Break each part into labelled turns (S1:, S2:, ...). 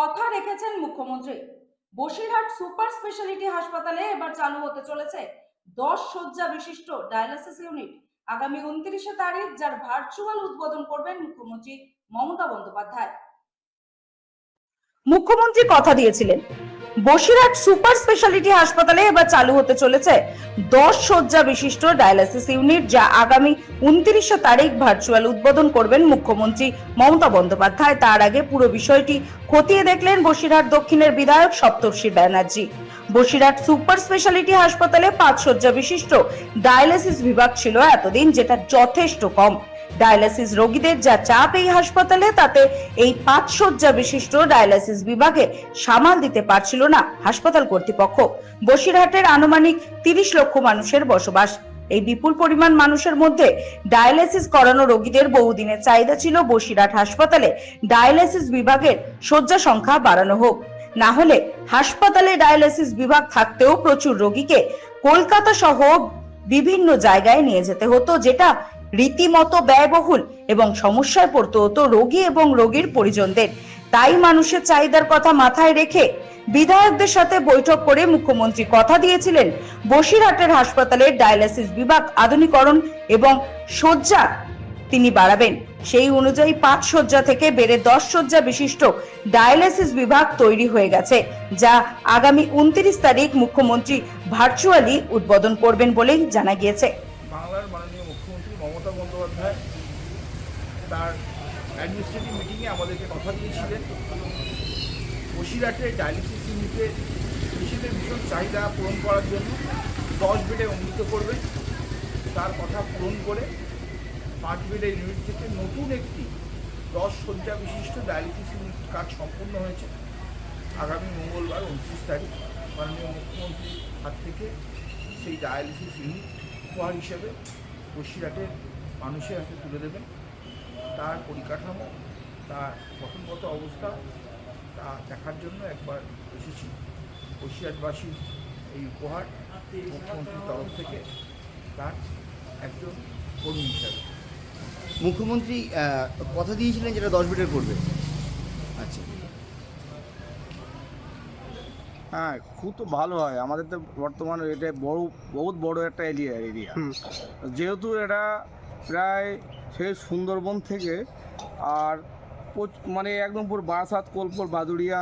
S1: কথা রেখেছেন মুখ্যমন্ত্রী। বসিরহাট সুপার স্পেশালিটি হাসপাতালে এবার চালু হতে চলেছে দশ শয্যা বিশিষ্ট ডায়ালিসিস ইউনিট। আগামী উনত্রিশে তারিখ যার ভার্চুয়াল উদ্বোধন করবেন মুখ্যমন্ত্রী মমতা বন্দ্যোপাধ্যায়। মুখ্যমন্ত্রী কথা দিয়েছিলেন বসিরহাট সুপার স্পেশালিটি হাসপাতালে এবার চালু হতে চলেছে দশ শয্যা বিশিষ্ট ডায়ালিসিস ইউনিট, যা আগামী উনত্রিশে তারিখ ভার্চুয়াল উদ্বোধন করবেন মুখ্যমন্ত্রী মমতা বন্দ্যোপাধ্যায়। তার আগে পুরো বিষয়টি খতিয়ে দেখলেন বসিরহাট দক্ষিণের বিধায়ক সপ্তর্ষি ব্যানার্জি। বসিরহাট সুপার স্পেশালিটি হাসপাতালে পাঁচ শয্যা বিশিষ্ট ডায়ালিসিস বিভাগ ছিল এতদিন, যেটা যথেষ্ট কম। ডায়ালিসিস রোগীদের যা চাপ এই হাসপাতালে, তাতে এই পাঁচ শয্যা বিশিষ্ট ডায়ালিসিস বিভাগে সামাল দিতে পারছিল না হাসপাতাল কর্তৃপক্ষ। বসিরহাটের আনুমানিক তিরিশ লক্ষ মানুষের বসবাস। এই বিপুল পরিমাণ মানুষের মধ্যে ডায়ালিসিস করানো রোগীদের বহুদিনের চাহিদা ছিল বসিরহাট হাসপাতালে। ডায়ালিসিস বিভাগের শয্যা সংখ্যা বাড়ানো হোক। না হলে হাসপাতালে ডায়ালিসিস বিভাগ থাকতেও প্রচুর রোগীকে কলকাতা সহ বিভিন্ন জায়গায় নিয়ে যেতে হতো, যেটা রীতিমতো ব্যয়বহুল এবং সমস্যায় পড়তে হতো রোগী এবং রোগীর পরিজনদের। তাই মানুষের চাহিদার কথা মাথায় রেখে বিধায়কদের সাথে বৈঠক করে মুখ্যমন্ত্রী কথা দিয়েছিলেন বসিরহাটের হাসপাতালের ডায়ালিসিস বিভাগ আধুনিকরণ এবং শয্যা তিনি বাড়াবেন। সেই অনুযায়ী পাঁচ শয্যা থেকে বেড়ে দশ শয্যা বিশিষ্ট ডায়ালিসিস বিভাগ তৈরি হয়ে গেছে, যা আগামী উনত্রিশ তারিখ মুখ্যমন্ত্রী ভার্চুয়ালি উদ্বোধন করবেন বলেই জানা গিয়েছে।
S2: বাংলার মমতা তার অ্যাডমিনিস্ট্রেটিভ মিটিংয়ে আমাদেরকে কথা দিয়েছিলেন। বসিরহাটে ডায়ালিসিস ইউনিটে পেশেন্টের ভীষণ চাহিদা পূরণ করার জন্য দশ বেডে উন্নীত করবেন। তার কথা পূরণ করে পাঁচ বেডের ইউনিট থেকে নতুন একটি দশ শয্যা বিশিষ্ট ডায়ালিসিস ইউনিট কাজ সম্পূর্ণ হয়েছে। আগামী মঙ্গলবার উনত্রিশ তারিখ মাননীয় মুখ্যমন্ত্রীর হাত থেকে সেই ডায়ালিসিস ইউনিট উপহার হিসেবে বসিরহাটের মানুষের হাতে তুলে দেবেন তার পরিকাঠামো তার গঠনগত অবস্থা তা দেখার জন্য একবার এসেছি। বসিরহাটবাসীর এই উপহার মুখ্যমন্ত্রীর তরফ থেকে তার একজন কর্মী হিসাবে।
S3: মুখ্যমন্ত্রী কথা দিয়েছিলেন যেটা দশ বেডের করবে। আচ্ছা।
S4: হ্যাঁ খুব তো ভালো হয়। আমাদের তো বর্তমানে এটা বড় বহুত বড় একটা এরিয়া এরিয়া যেহেতু এটা প্রায় সেই সুন্দরবন থেকে আর মানে একদম পুরো বারাসাত কোলপুর বাদুড়িয়া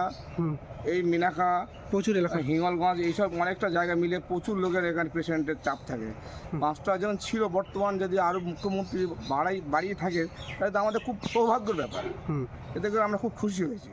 S4: এই মিনাখা
S5: প্রচুর এলাকা।
S4: হিঙ্গলগঞ্জ এইসব অনেকটা জায়গা মিলে প্রচুর লোকের এখানে পেশেন্টের চাপ থাকে। পাঁচটা যেমন ছিল বর্তমান যদি আরও মুখ্যমন্ত্রী বাড়াই বাড়িয়ে থাকে তাহলে তো আমাদের খুব সৌভাগ্যের ব্যাপার।
S5: হুম।
S4: এতে করে আমরা খুব খুশি হয়েছি।